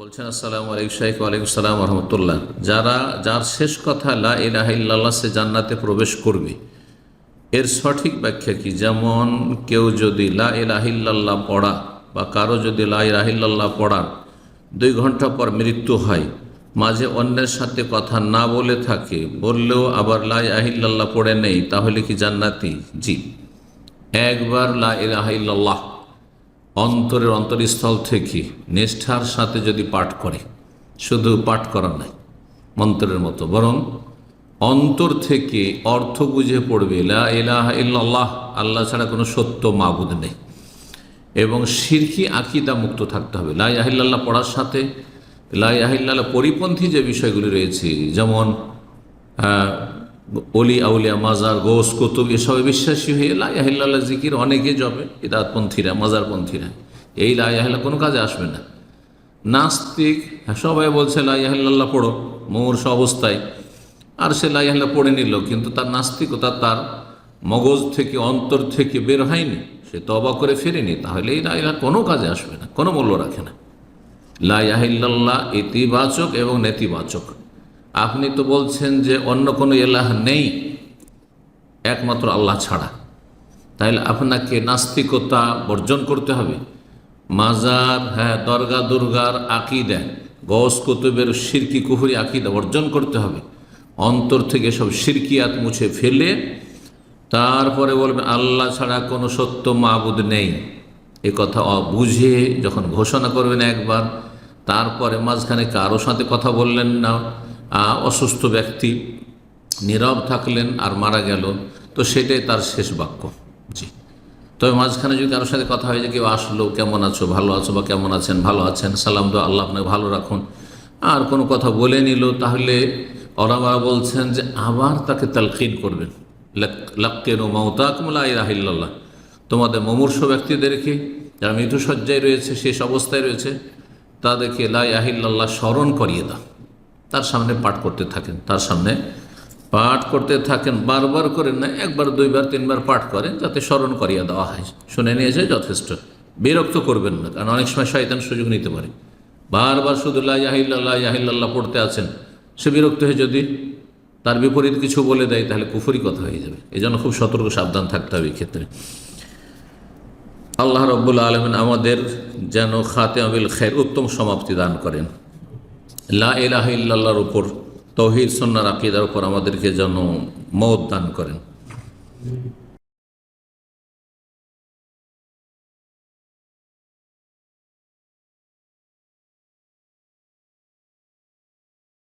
বলছেন, আসসালামু আলাইকুম শাইখ ওয়ালাইকুম সালাম রহমতুল্লাহ। যারা, যার শেষ কথা, লা ইলাহা সে জান্নাতে প্রবেশ করবে, এর সঠিক ব্যাখ্যা কি? যেমন কেউ যদি লা ইলাহা ইল্লাল্লাহ পড়া বা কারও যদি লা ইলাহিল্লাল্লাহ পড়ার দুই ঘণ্টা পর মৃত্যু হয়, মাঝে অন্যের সাথে কথা না বলে থাকে, বললেও আবার লা ইলাহা ইল্লাল্লাহ পড়ে নেই, তাহলে কি জান্নাতি? জি। একবার লা ইলাহা ইল্লাল্লাহ অন্তরের অন্তরস্থল থেকে নিষ্ঠার সাথে যদি পাঠ করে, শুধু পাঠ করা নাই, মন্ত্রের মতো, বরং অন্তর থেকে অর্থ বুঝে পড়বে, লা ইলাহা ইল্লাল্লাহ, আল্লাহ ছাড়া কোনো সত্য মাবুদ নেই। এবং সিরকি আকিদা মুক্ত থাকতে হবে। লাই ইলাহিল্লাহ পড়ার সাথে লাই আহিল্লাহ পরিপন্থী যে বিষয়গুলি রয়েছে, যেমন অলি আউলিয়া মাজার গোস কুতুব এসবে বিশ্বাসী হয়ে লাইয়াহিল্লাহ জিকির অনেকে যাবে ইদাতপন্থীরা মাজারপন্থীরা। এই লাইয়াহিল্লা কোনো কাজে আসবে না। নাস্তিক হ্যাঁ, সবাই বলছে লাইয়াহিল্লাহ পড়ো মৌর্ষ অবস্থায়। আর সে লাইয়াহিল্লা পড়ে নিল কিন্তু তার নাস্তিকতা তার মগজ থেকে অন্তর থেকে বের হয়নি। সে তবা করে ফেরেনি তাহলে এই লাইলা কোনো কাজে আসবে না কোনো মূল্য রাখে না। লাইয়াহিল্লাহ ইতিবাচক এবং নেতিবাচক। আপনি তো বলছেন যে অন্য কোনো এলাহ নেই, একমাত্র আল্লাহ ছাড়া। তাহলে আপনাকে নাস্তিকতা বর্জন করতে হবে। মাজার হ্যাঁ দরগা, দুর্গার আকিদা গস কুতুবের সিরকি, কুহুরি আকিদা বর্জন করতে হবে। অন্তর থেকে সব সিরকিয়াত মুছে ফেলে, তারপরে বলবে, আল্লাহ ছাড়া কোনো সত্য মাবুদ নেই। এ কথা বুঝে যখন ঘোষণা করবেন একবার, তারপরে মাঝখানে কারও সাথে কথা বললেন না। অসুস্থ ব্যক্তি নীরব থাকলেন আর মারা গেল, তো সেটাই তার শেষ বাক্য। জি। তবে মাঝখানে যদি কারোর সাথে কথা হয় যে কেউ আসলো, কেমন আছো, ভালো আছো বা কেমন আছেন, ভালো আছেন, সালাম দো আল্লাহ আপনাকে ভালো রাখুন। আর কোনো কথা বলে নিল, তাহলে ওরাবা বলছেন যে আবার তাকে তালকিন করবেন। লাক্কেন ও মাউতাকুমলা ইরাহিল্লাহ তোমাদের মমূর্ষ ব্যক্তিদেরকে যারা মৃত্যুসজ্জায় রয়েছে, শেষ অবস্থায় রয়েছে, তাদেরকে লাই আহিল্লাহ স্মরণ করিয়ে দাও। তার সামনে পাঠ করতে থাকেন, তার সামনে পাঠ করতে থাকেন, বারবার করেন না, একবার, দুইবার, তিনবার পাঠ করেন, যাতে স্মরণ করিয়া দেওয়া হয়। শুনে নিয়েছে যথেষ্ট। বিরক্ত করবেন না, কারণ অনেক সময় শয়তান সুযোগ নিতে পারে। বারবার শুধু লাহিল্লাহ ইয়াহিল্লাহ পড়তে আছেন, সে বিরক্ত হয়ে যদি তার বিপরীত কিছু বলে দেয়, তাহলে কুফুরি কথা হয়ে যাবে। এই জন্য খুব সতর্ক, সাবধান থাকতে হবে ক্ষেত্রে। আল্লাহ রব্বুল আলমিন আমাদের যেন খাতে আবিল খের উত্তম সমাপ্তি দান করেন। লা ইলাহা ইল্লাল্লাহর উপর তহির সন্ন্যার আকিদার উপর আমাদেরকে যেন মত দান করেন।